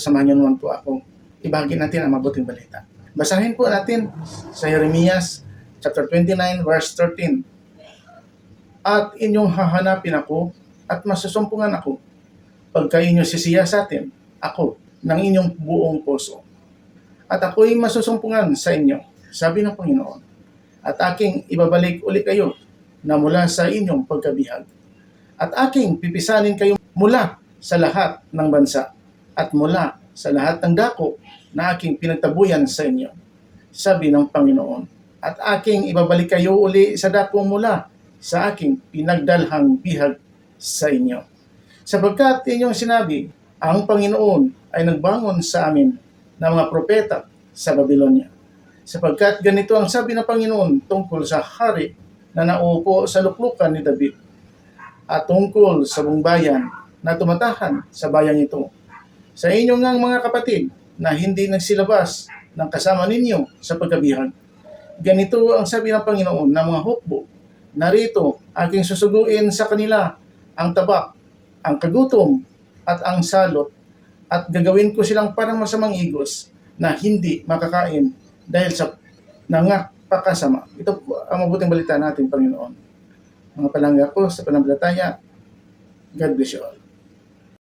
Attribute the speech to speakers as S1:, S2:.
S1: samahan niyo naman po ako. Ibahagi natin ang mabuting balita. Basahin po natin sa Jeremias chapter 29 verse 13. At inyong hahanapin ako at masusumpungan ako. Pagka inyo sisiya sa atin, ako, ng inyong buong puso. At ako'y masusumpungan sa inyo, sabi ng Panginoon. At aking ibabalik uli kayo na mula sa inyong pagkabihag. At aking pipisanin kayo mula sa lahat ng bansa at mula sa lahat ng dako na aking pinagtabuyan sa inyo, sabi ng Panginoon. At aking ibabalik kayo uli sa dako mula sa aking pinagdalhang bihag sa inyo. Sapagkat inyong sinabi, ang Panginoon ay nagbangon sa amin ng mga propeta sa Babylonia. Sapagkat ganito ang sabi ng Panginoon tungkol sa hari na nauupo sa luklukan ni David at tungkol sa buong bayan na tumatahan sa bayang ito. Sa inyo ngang mga kapatid na hindi nagsilabas ng kasama ninyo sa pagkabihag. Ganito ang sabi ng Panginoon ng mga hukbo. Narito, aking susuguin sa kanila ang tabak, ang kagutom, at ang salot, at gagawin ko silang parang masamang igos na hindi makakain dahil sa nangapakasama. Ito po ang mabuting balita natin, Panginoon. Mga palangga ko sa panambalataya, God bless you all.